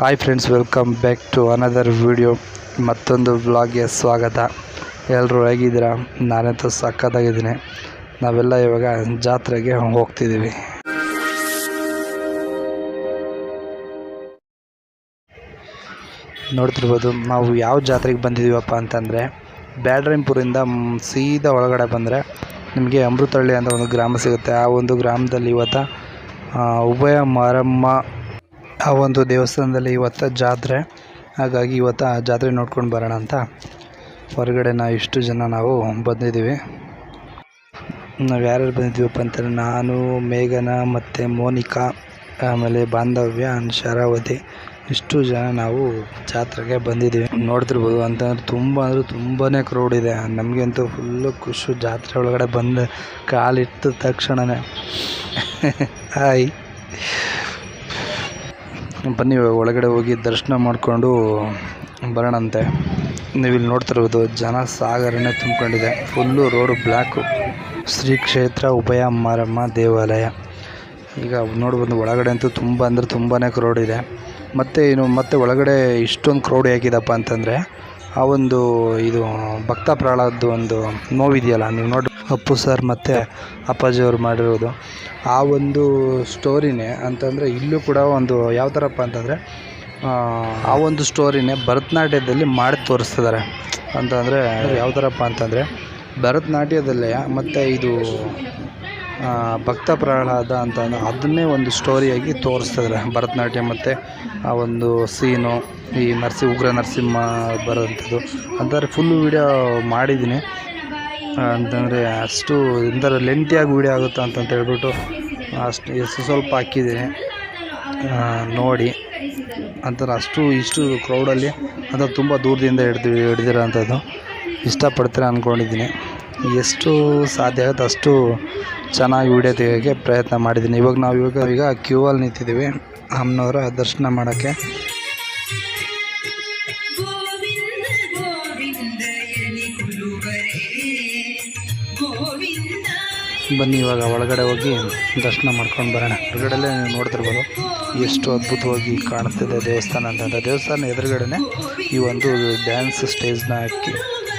Hi friends welcome back to another video ಮತ್ತೊಂದು ವ್ಲಾಗ್ಗೆ ಸ್ವಾಗತ. ಎಲ್ಲರೂ ಹೇಗಿದ್ದೀರಾ? ನಾನಂತೂ ಸಖತ್ತಾಗಿದ್ದೀನಿ. ನಾವೆಲ್ಲ ಇವಾಗ ಜಾತ್ರೆಗೆ ಹೋಗ್ತಿದ್ದೀವಿ. ನೋಡ್ತಿರ್ಬೋದು, ನಾವು ಯಾವ ಜಾತ್ರೆಗೆ ಬಂದಿದ್ದೀವಪ್ಪ ಅಂತಂದರೆ, ಬ್ಯಾಡ್ರಿಂಪುರಿಂದ ಸೀದಾ ಒಳಗಡೆ ಬಂದರೆ ನಿಮಗೆ ಅಮೃತಹಳ್ಳಿ ಅಂತ ಒಂದು ಗ್ರಾಮ ಸಿಗುತ್ತೆ. ಆ ಒಂದು ಗ್ರಾಮದಲ್ಲಿ ಇವತ್ತು ಉಭಯ ಮಾರಮ್ಮ ಆ ಒಂದು ದೇವಸ್ಥಾನದಲ್ಲಿ ಇವತ್ತು ಜಾತ್ರೆ. ಹಾಗಾಗಿ ಇವತ್ತು ಆ ಜಾತ್ರೆ ನೋಡ್ಕೊಂಡು ಬರೋಣ ಅಂತ. ಹೊರಗಡೆ ನಾವು ಇಷ್ಟು ಜನ ನಾವು ಬಂದಿದ್ದೀವಿ. ನಾವು ಯಾರ್ಯಾರು ಬಂದಿದ್ದೀವಪ್ಪ ಅಂತಂದರೆ ನಾನು, ಮೇಘನ ಮತ್ತು ಮೋನಿಕಾ, ಆಮೇಲೆ ಬಾಂಧವ್ಯ ಶರಾವತಿ. ಇಷ್ಟು ಜನ ನಾವು ಜಾತ್ರೆಗೆ ಬಂದಿದ್ದೀವಿ. ನೋಡ್ತಿರ್ಬೋದು, ಅಂತಂದ್ರೆ ತುಂಬ ಅಂದರೆ ತುಂಬಾ ಕ್ರೌಡ್ ಇದೆ. ನಮಗಂತೂ ಫುಲ್ಲು ಖುಷಿ ಜಾತ್ರೆ ಒಳಗಡೆ ಬಂದು ಕಾಲಿಟ್ಟ ತಕ್ಷಣವೇ ಹಾಯ್ ಬನ್ನಿ, ಒಳಗಡೆ ಹೋಗಿ ದರ್ಶನ ಮಾಡಿಕೊಂಡು ಬರೋಣಂತೆ. ನೀವಿಲ್ಲಿ ನೋಡ್ತಿರ್ಬೋದು ಜನ ಸಾಗರನೇ ತುಂಬಿಕೊಂಡಿದೆ. ಫುಲ್ಲು ರೋಡು ಬ್ಲ್ಯಾಕು ಶ್ರೀ ಕ್ಷೇತ್ರ ಉಭಯ ಮಾರಮ್ಮ ದೇವಾಲಯ. ಈಗ ನೋಡ್ಬೋದು ಒಳಗಡೆ ಅಂತೂ ತುಂಬ ಅಂದರೆ ತುಂಬಾ ಕ್ರೌಡ್ ಇದೆ. ಮತ್ತು ಇನ್ನು ಮತ್ತೆ ಒಳಗಡೆ ಇಷ್ಟೊಂದು ಕ್ರೌಡ್ ಹೇಗಿದಪ್ಪ ಅಂತಂದರೆ, ಆ ಒಂದು ಇದು ಭಕ್ತ ಪ್ರಹ್ಲಾದ್ ಒಂದು ನೋವಿದೆಯಲ್ಲ, ನೀವು ನೋಡಿ ಅಪ್ಪು ಸರ್ ಮತ್ತು ಅಪ್ಪಾಜಿಯವ್ರು ಮಾಡಿರೋದು. ಆ ಒಂದು ಸ್ಟೋರಿನೇ ಅಂತಂದರೆ ಇಲ್ಲೂ ಕೂಡ ಒಂದು ಯಾವ ಥರಪ್ಪ ಅಂತಂದರೆ, ಆ ಒಂದು ಸ್ಟೋರಿನೇ ಭರತನಾಟ್ಯದಲ್ಲಿ ಮಾಡಿ ತೋರಿಸ್ತಿದ್ದಾರೆ ಅಂತಂದರೆ ಯಾವ ಥರಪ್ಪ ಅಂತಂದರೆ, ಭರತನಾಟ್ಯದಲ್ಲೇ ಮತ್ತು ಇದು ಭಕ್ತ ಪ್ರಹ್ಲಾದ ಅಂತ ಅದನ್ನೇ ಒಂದು ಸ್ಟೋರಿಯಾಗಿ ತೋರಿಸ್ತಿದ್ದಾರೆ ಭರತನಾಟ್ಯ ಮತ್ತು ಆ ಒಂದು ಸೀನು, ಈ ನರಸಿ ಉಗ್ರ ನರಸಿಂಹ ಬರೋಂಥದ್ದು ಅಂತಂದರೆ ಫುಲ್ ವೀಡಿಯೋ ಮಾಡಿದ್ದೀನಿ. ಅಂತಂದರೆ ಅಷ್ಟು ಒಂಥರ ಲೆಂತಿಯಾಗಿ ವೀಡಿಯೋ ಆಗುತ್ತೆ ಅಂತಂತ ಹೇಳ್ಬಿಟ್ಟು ಅಷ್ಟು ಎಷ್ಟು ಸ್ವಲ್ಪ ಹಾಕಿದ್ದೀನಿ ನೋಡಿ. ಅಂತಾರೆ ಅಷ್ಟು ಇಷ್ಟು ಕ್ರೌಡಲ್ಲಿ ಅಂದರೆ ತುಂಬ ದೂರದಿಂದ ಹಿಡ್ದು ಹಿಡ್ದಿರೋ ಅಂಥದ್ದು. ಇಷ್ಟಪಡ್ತೀರಾ ಅಂದ್ಕೊಂಡಿದ್ದೀನಿ ಎಷ್ಟು ಸಾಧ್ಯ ಆಗುತ್ತೆ ಅಷ್ಟು ಚೆನ್ನಾಗಿ ವೀಡಿಯೋ ತೆಗಿಯೋಕ್ಕೆ ಪ್ರಯತ್ನ ಮಾಡಿದ್ದೀನಿ. ಇವಾಗ ನಾವು ಇವಾಗ ಈಗ ಕ್ಯೂ ಅಲ್ಲಿ ನಿಂತಿದ್ದೀವಿ. ಅಮ್ಮನವರ ದರ್ಶನ ಮಾಡೋಕ್ಕೆ. ಬನ್ನಿ, ಇವಾಗ ಒಳಗಡೆ ಹೋಗಿ ದರ್ಶನ ಮಾಡ್ಕೊಂಡು ಬರೋಣ. ಹೊರಗಡೆಲ್ಲೇ ನೋಡ್ತಿರ್ಬೋದು, ಎಷ್ಟು ಅದ್ಭುತವಾಗಿ ಕಾಣಿಸ್ತಿದೆ ದೇವಸ್ಥಾನ ಅಂತಂದರೆ ದೇವಸ್ಥಾನ ಎದುರುಗಡೆನೆ ಈ ಒಂದು ಡ್ಯಾನ್ಸ್ ಸ್ಟೇಜ್ನ ಹಾಕಿ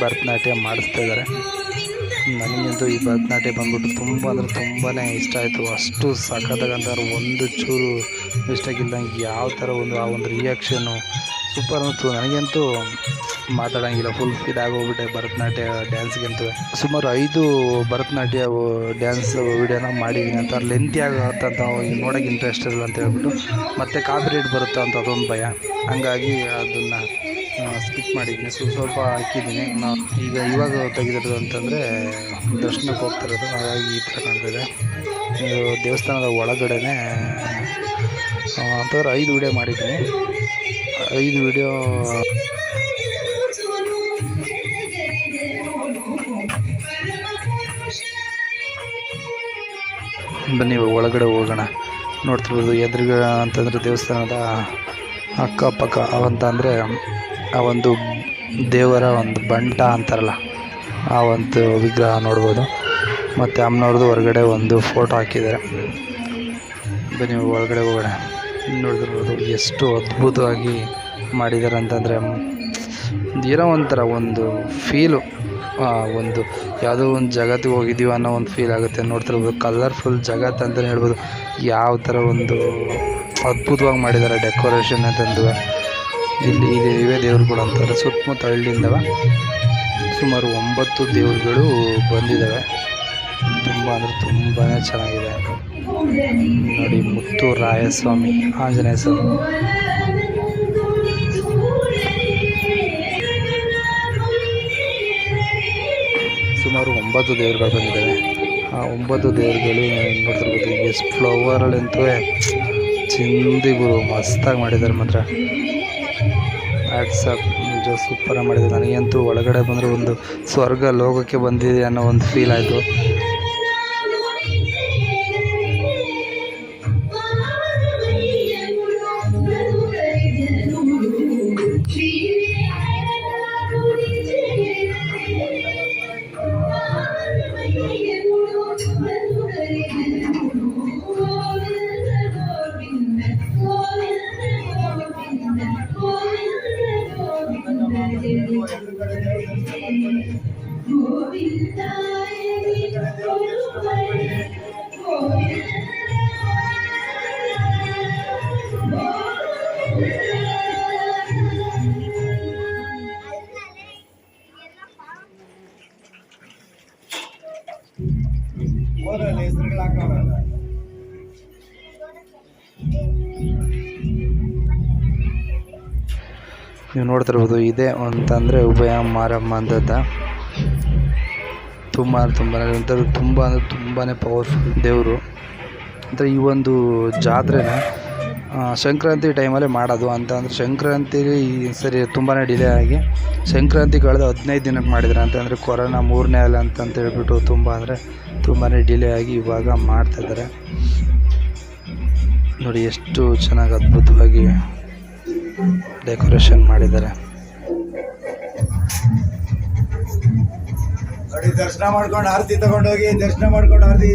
ಭರತನಾಟ್ಯ ಮಾಡಿಸ್ತಾ ಇದ್ದಾರೆ. ನನಗಂತೂ ಈ ಭರತನಾಟ್ಯ ಬಂದ್ಬಿಟ್ಟು ತುಂಬ ಅಂದರೆ ತುಂಬಾ ಇಷ್ಟ ಆಯಿತು. ಅಷ್ಟು ಸಖತ್ತಾಗಂತಾರೆ ಒಂದು ಚೂರು ಇಷ್ಟಾಗಿಲ್ದಂಗೆ ಯಾವ ಥರ ಒಂದು, ಆ ಒಂದು ರಿಯಾಕ್ಷನು ಸೂಪರ್ ಅನ್ನಿಸ್ತು. ನನಗಂತೂ ಮಾತಾಡೋಂಗಿಲ್ಲ. ಫುಲ್ ಫಿಲ್ ಆಗೋಗ್ಬಿಟ್ಟೆ ಭರತನಾಟ್ಯ ಡ್ಯಾನ್ಸ್ಗಂತೂ ಸುಮಾರು ಐದು ಭರತನಾಟ್ಯ ಡ್ಯಾನ್ಸ್ ವೀಡಿಯೋನ ಮಾಡಿದ್ದೀನಿ ಅಂತ. ಲೆಂತಿ ಆಗುತ್ತೆ ಅಂತ ನೋಡೋಕೆ ಇಂಟ್ರೆಸ್ಟ್ ಇರಲ್ಲ ಅಂತ ಹೇಳ್ಬಿಟ್ಟು. ಮತ್ತೆ ಕಾಪಿರೇಟ್ ಬರುತ್ತೆ ಅಂತ ಅದೊಂದು ಭಯ. ಹಂಗಾಗಿ ಅದನ್ನು ಸ್ಕಿಪ್ ಮಾಡಿದ್ದೀನಿ ಸ್ವಲ್ಪ ಸ್ವಲ್ಪ ಹಾಕಿದ್ದೀನಿ ಈಗ ಇವಾಗ ತೆಗೆದಿರೋದು ಅಂತಂದರೆ ದರ್ಶನಕ್ಕೆ ಹೋಗ್ತಿರೋದು ಹಾಗಾಗಿ ಈ ಥರ ಕಾಣ್ತಿದೆ. ದೇವಸ್ಥಾನದ ಒಳಗಡೆನೇ ಅಂತಂದ್ರೆ ಐದು ವಿಡಿಯೋ ಮಾಡಿದ್ದೀನಿ ಐದು ವಿಡಿಯೋ ಬನ್ನಿ, ಒಳಗಡೆ ಹೋಗೋಣ. ನೋಡ್ತಿರ್ಬೋದು ಎದುರುಗ ಅಂತಂದರೆ ದೇವಸ್ಥಾನದ ಅಕ್ಕಪಕ್ಕ, ಅವಂತ ಅಂದರೆ ಆ ಒಂದು ದೇವರ ಒಂದು ಬಂಟ ಅಂತಾರಲ್ಲ, ಆ ಒಂದು ವಿಗ್ರಹ ನೋಡ್ಬೋದು. ಮತ್ತು ಅಮ್ಮನವ್ರದ್ದು ಹೊರಗಡೆ ಒಂದು ಫೋಟೋ ಹಾಕಿದ್ದಾರೆ. ಬನ್ನಿ, ಒಳಗಡೆ ಹೋಗೋಣ. ನೋಡ್ತಿರ್ಬೋದು, ಎಷ್ಟು ಅದ್ಭುತವಾಗಿ ಮಾಡಿದ್ದಾರೆ ಅಂತಂದರೆ, ಏನೋ ಒಂಥರ ಒಂದು ಫೀಲು ಒಂದು ಯಾವುದೋ ಒಂದು ಜಗತ್ತಿಗೆ ಹೋಗಿದ್ದೀವಿ ಅನ್ನೋ ಒಂದು ಫೀಲ್ ಆಗುತ್ತೆ. ನೋಡ್ತಿರ್ಬೋದು ಕಲರ್ಫುಲ್ ಜಗತ್ತು ಅಂತಲೇ ಹೇಳ್ಬೋದು. ಯಾವ ಥರ ಒಂದು ಅದ್ಭುತವಾಗಿ ಮಾಡಿದ್ದಾರೆ ಡೆಕೋರೇಷನ್ ಅಂತಂದು ಇಲ್ಲಿ ಇದೆ ಇವೇ ದೇವ್ರುಗಳು ಅಂತಾರೆ. ಸುತ್ತಮುತ್ತ ಹಳ್ಳಿಯಿಂದವ ಸುಮಾರು ಒಂಬತ್ತು ದೇವ್ರುಗಳು ಬಂದಿದ್ದಾವೆ ತುಂಬ ಅಂದರೆ ತುಂಬಾ ಚೆನ್ನಾಗಿದೆ. ನೋಡಿ ಮುತ್ತು ರಾಯಸ್ವಾಮಿ, ಆಂಜನೇಯ ಸ್ವಾಮಿ ಒಂಬತ್ತು ದೇವರುಗಳು ಬಂದಿದ್ದಾವೆ. ಆ ಒಂಬತ್ತು ದೇವರುಗಳು ನೋಡ್ತಿರ್ಬೋದು ಎಸ್ ಫ್ಲವರಲ್ಲಂತೂ ಚಿಂದಿ ಗುರು, ಮಸ್ತಾಗಿ ಮಾಡಿದ್ದಾರೆ ಮಾತ್ರ. ವಾಟ್ಸಪ್ ನಿಜ ಸೂಪರಾಗಿ ಮಾಡಿದ್ದಾರೆ. ನನಗಂತೂ ಒಳಗಡೆ ಬಂದರೆ ಒಂದು ಸ್ವರ್ಗ ಲೋಕಕ್ಕೆ ಬಂದಿದೆ ಅನ್ನೋ ಒಂದು ಫೀಲ್ ಆಯಿತು. ನೀವು ನೋಡ್ತಿರ್ಬೋದು ಇದೆ ಅಂತಂದರೆ ಉಭಯ ಮಾರಮ್ಮ ಅಂತದ ತುಂಬ ತುಂಬ ಒಂಥರ ತುಂಬ ಅಂದರೆ ತುಂಬಾ ಪವರ್ಫುಲ್ ದೇವರು. ಅಂದರೆ ಈ ಒಂದು ಜಾತ್ರೆನ ಸಂಕ್ರಾಂತಿ ಟೈಮಲ್ಲೇ ಮಾಡೋದು ಅಂತ. ಅಂದರೆ ಸಂಕ್ರಾಂತಿಲಿ ಈ ಸರಿ ತುಂಬಾ ಡಿಲೇ ಆಗಿ ಸಂಕ್ರಾಂತಿ ಕಳೆದು ಹದಿನೈದು ದಿನಕ್ಕೆ ಮಾಡಿದ್ರು ಅಂತಂದರೆ ಕೊರೋನಾ ಮೂರನೇ ಅಲ್ಲ ಅಂತಂತ ಹೇಳ್ಬಿಟ್ಟು ತುಂಬ ಅಂದರೆ ತುಂಬಾ ಡಿಲೇ ಆಗಿ ಇವಾಗ ಮಾಡ್ತಾಯಿದ್ದಾರೆ ನೋಡಿ ಎಷ್ಟು ಚೆನ್ನಾಗಿ ಅದ್ಭುತವಾಗಿ ಡೆಕೋರೇಷನ್ ಮಾಡಿದ್ದಾರೆ ದರ್ಶನ ಮಾಡ್ಕೊಂಡು ಆರತಿ ತಗೊಂಡೋಗಿ, ದರ್ಶನ ಮಾಡ್ಕೊಂಡು ಆರತಿ.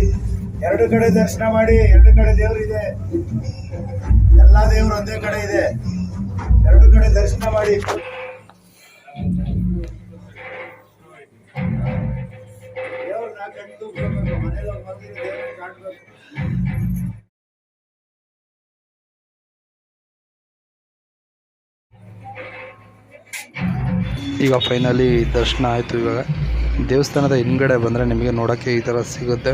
ಎರಡು ಕಡೆ ದರ್ಶನ ಮಾಡಿ, ಎರಡು ಕಡೆ ದೇವರು ಇದೆ. ಎಲ್ಲಾ ದೇವರು ಒಂದೇ ಕಡೆ ಇದೆ. ಎರಡು ಕಡೆ ದರ್ಶನ ಮಾಡಿ. ಈಗ ಫೈನಲಿ ದರ್ಶನ ಆಯಿತು ಇವಾಗ. ದೇವಸ್ಥಾನದ ಹಿಂದ್ಗಡೆ ಬಂದರೆ ನಿಮಗೆ ನೋಡೋಕ್ಕೆ ಈ ಥರ ಸಿಗುತ್ತೆ.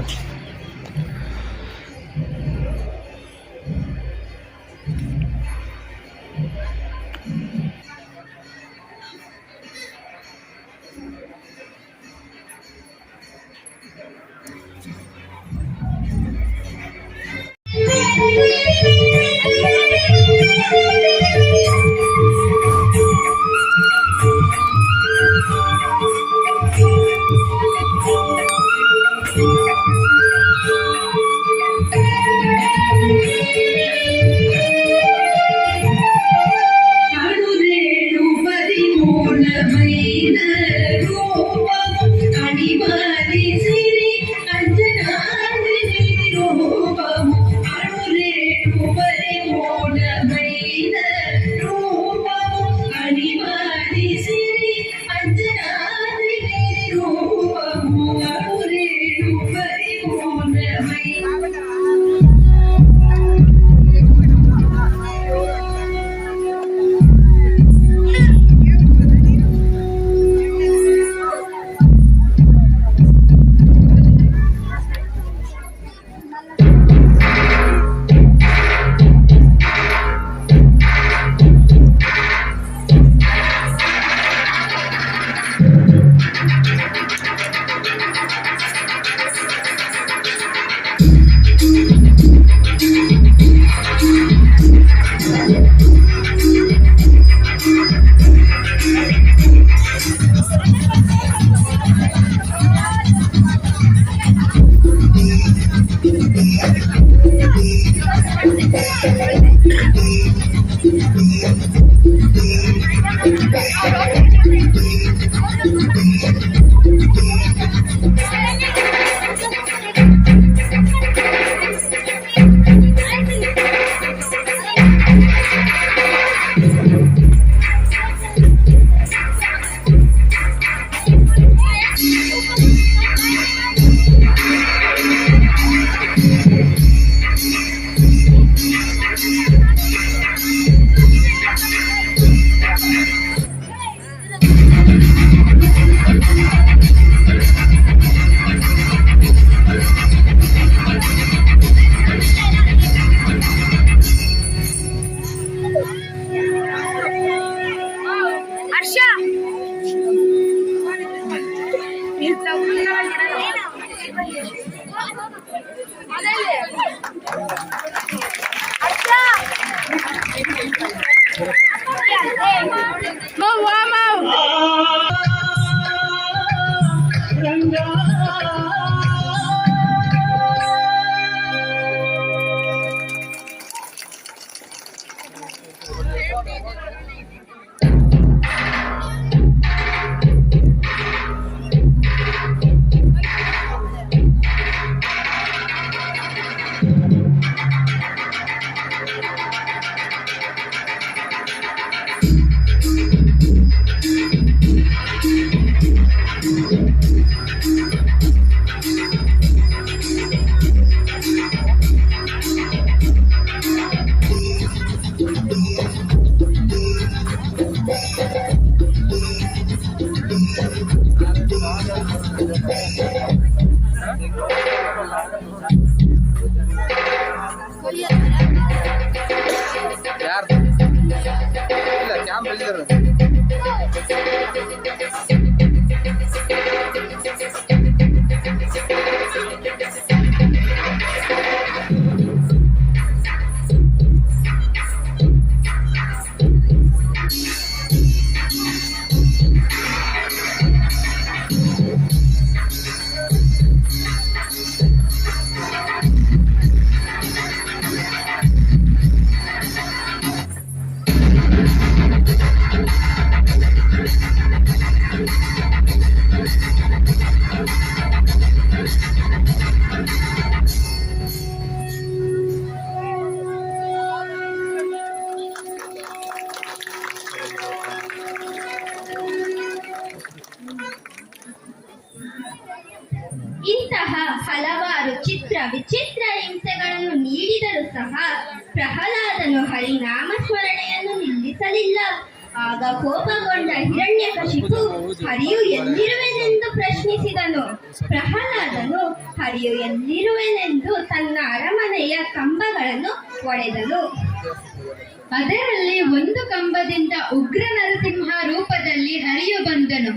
ಆಗ ಕೋಪಗೊಂಡ ಹಿರಣ್ಯಕಶಿಪು ಹರಿಯು ಎಲ್ಲಿರುವೆನೆಂದು ಪ್ರಶ್ನಿಸಿದನು. ಪ್ರಹ್ಲಾದನು, ಹರಿಯು ಎಲ್ಲಿರುವೆನೆಂದು ತನ್ನ ಅರಮನೆಯ ಕಂಬಗಳನ್ನು ಒಡೆದನು. ಅದರಲ್ಲಿ ಒಂದು ಕಂಬದಿಂದ ಉಗ್ರ ನರಸಿಂಹ ರೂಪದಲ್ಲಿ ಹರಿಯು ಬಂದನು.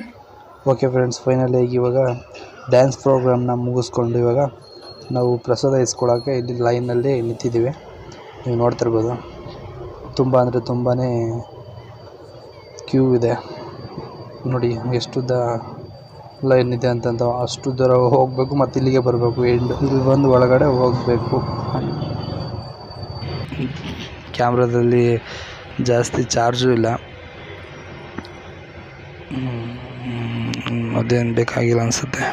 ಓಕೆ ಫ್ರೆಂಡ್ಸ್ ಫೈನಲಿ ಇವಾಗ ಡ್ಯಾನ್ಸ್ ಪ್ರೋಗ್ರಾಮ್ನ ಮುಗಿಸ್ಕೊಂಡು ಇವಾಗ ನಾವು ಪ್ರಸಾದ ಇಸ್ಕೊಳಕ್ಕೆ ಇಲ್ಲಿ ಲೈನಲ್ಲಿ ನಿಂತಿದ್ದೀವಿ. ನೀವು ನೋಡ್ತಿರ್ಬೋದು ತುಂಬ ಅಂದರೆ ತುಂಬಾ ಕ್ಯೂ ಇದೆ. ನೋಡಿ ಎಷ್ಟುದ್ದ ಲೈನ್ ಇದೆ ಅಂತಂತ ಅಷ್ಟು ದೂರ ಹೋಗಬೇಕು, ಮತ್ತು ಇಲ್ಲಿಗೆ ಬರಬೇಕು. ಎಂಡ್, ಇಲ್ಲಿ ಬಂದು ಒಳಗಡೆ ಹೋಗಬೇಕು. ಕ್ಯಾಮ್ರಾದಲ್ಲಿ ಜಾಸ್ತಿ ಚಾರ್ಜು ಇಲ್ಲ. ಅದೇನು ಬೇಕಾಗಿಲ್ಲ ಅನಿಸುತ್ತೆ.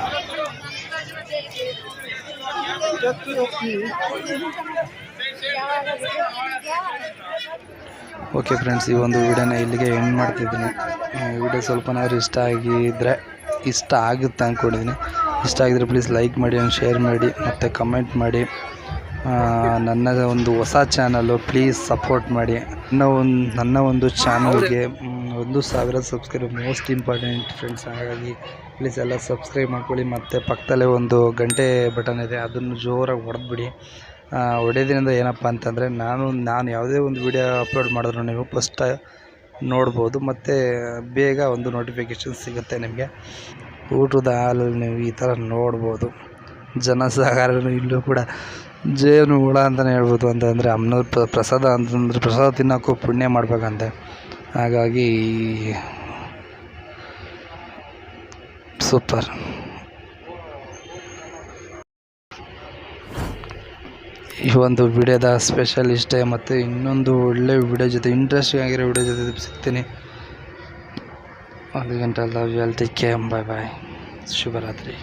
ಓಕೆ ಫ್ರೆಂಡ್ಸ್ ಈ ಒಂದು ವಿಡಿಯೋನ ಇಲ್ಲಿಗೆ ಎಂಡ್ ಮಾಡ್ತಿದ್ದೀನಿ. ವಿಡಿಯೋ ಸ್ವಲ್ಪನಾದ್ರೂ ಇಷ್ಟ ಆಗಿದ್ದರೆ ಇಷ್ಟ ಆಗುತ್ತೆ ಅಂದ್ಕೊಂಡಿದ್ದೀನಿ ಇಷ್ಟ ಆಗಿದ್ರೆ ಪ್ಲೀಸ್ ಲೈಕ್ ಮಾಡಿ ಆ್ಯಂಡ್ ಶೇರ್ ಮಾಡಿ ಮತ್ತು ಕಮೆಂಟ್ ಮಾಡಿ. ನನ್ನ ಒಂದು ಹೊಸ ಚಾನಲು ಪ್ಲೀಸ್ ಸಪೋರ್ಟ್ ಮಾಡಿ. ನನ್ನ ಒಂದು ನನ್ನ ಒಂದು ಚಾನಲ್ಗೆ ಒಂದು ಸಾವಿರ ಸಬ್ಸ್ಕ್ರೈಬ್ ಮೋಸ್ಟ್ ಇಂಪಾರ್ಟೆಂಟ್ ಫ್ರೆಂಡ್ಸ್ ಹಾಗಾಗಿ ಪ್ಲೀಸ್ ಎಲ್ಲ ಸಬ್ಸ್ಕ್ರೈಬ್ ಮಾಡ್ಕೊಳ್ಳಿ. ಮತ್ತು ಪಕ್ಕದಲ್ಲೇ ಒಂದು ಗಂಟೆ ಬಟನ್ ಇದೆ. ಅದನ್ನು ಜೋರಾಗಿ ಹೊಡೆದ್ಬಿಡಿ ಹೊಡೆಯೋದ್ರಿಂದ ಏನಪ್ಪ ಅಂತಂದರೆ ನಾನು ನಾನು ಯಾವುದೇ ಒಂದು ವಿಡಿಯೋ ಅಪ್ಲೋಡ್ ಮಾಡಿದ್ರು ನೀವು ಫಸ್ಟ ನೋಡ್ಬೋದು, ಮತ್ತು ಬೇಗ ಒಂದು ನೋಟಿಫಿಕೇಷನ್ ಸಿಗುತ್ತೆ ನಿಮಗೆ. ಊಟದ ಹಾಲಲ್ಲಿ ನೀವು ಈ ಥರ ನೋಡ್ಬೋದು. ಜನಸಾಗರನು ಇಲ್ಲೂ ಕೂಡ ಜೇನು ಹುಳ ಅಂತಲೇ ಹೇಳ್ಬೋದು ಅಂತಂದರೆ ಅಮ್ಮನ ಪ್ರಸಾದ ಅಂತಂದರೆ ಪ್ರಸಾದ ತಿನ್ನೋಕ್ಕೂ ಪುಣ್ಯ ಮಾಡಬೇಕಂತೆ. ಹಾಗಾಗಿ ಸೂಪರ್ ಈ ಒಂದು ವಿಡಿಯೋದ ಸ್ಪೆಷಲ್ ಇಷ್ಟೇ ಮತ್ತು ಇನ್ನೊಂದು ಒಳ್ಳೆ ವಿಡಿಯೋ ಜೊತೆ ಇಂಟ್ರೆಸ್ಟಿಂಗ್ ಆಗಿರೋ ವಿಡಿಯೋ ಜೊತೆ ಸಿಗ್ತೀನಿ. ಒಂದು ಗಂಟೆ love you take care bye bye ಶುಭರಾತ್ರಿ.